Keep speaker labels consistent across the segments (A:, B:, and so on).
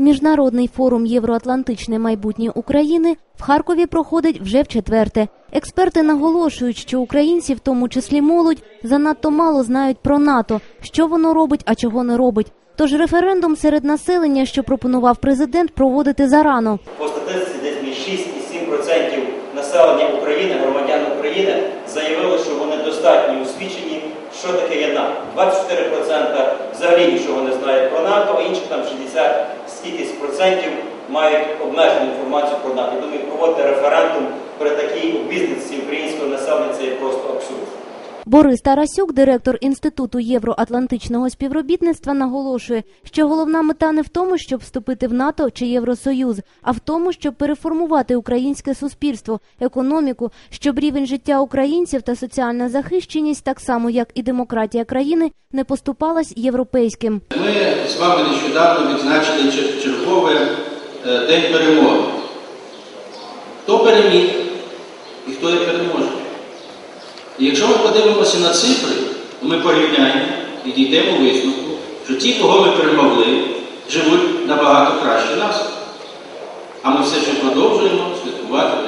A: Міжнародний форум Євроатлантичне майбутнє України в Харкові проходить вже в четверте. Експерти наголошують, що українці, в тому числі молодь, занадто мало знають про НАТО, що воно робить, а чого не робить. Тож референдум серед населення, що пропонував президент, проводити зарано.
B: По статистиці десь між 6,7% населення України, громадян України заявили, що вони достатньо освічені, що таке є НАТО. 24% взагалі нічого не знають про НАТО, а інших там 60 скількись процентів мають обмежену інформацію про НАТО. Я думаю, проводити референдум при такій обізнаності українського населення це є просто абсурд.
A: Борис Тарасюк, директор Інституту євроатлантичного співробітництва, наголошує, що головна мета не в тому, щоб вступити в НАТО чи Євросоюз, а в тому, щоб переформувати українське суспільство, економіку, щоб рівень життя українців та соціальна захищеність, так само як і демократія країни, не поступалась європейським.
C: Ми з вами нещодавно відзначили чер- черговий е, день перемоги. Хто переміг і хто є переможний? І якщо ми подивимося на цифри, то ми порівняємо і дійдемо висновку, що ті, кого ми перемогли, живуть набагато краще нас. А ми все ще продовжуємо святкувати.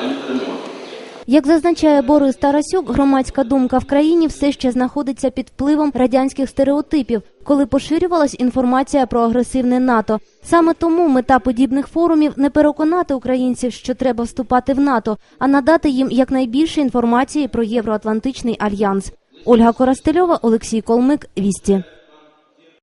A: Як зазначає Борис Тарасюк, громадська думка в країні все ще знаходиться під впливом радянських стереотипів, коли поширювалась інформація про агресивне НАТО. Саме тому мета подібних форумів не переконати українців, що треба вступати в НАТО, а надати їм якнайбільше інформації про Євроатлантичний альянс. Ольга Коростельова, Олексій Колмик, Вісті.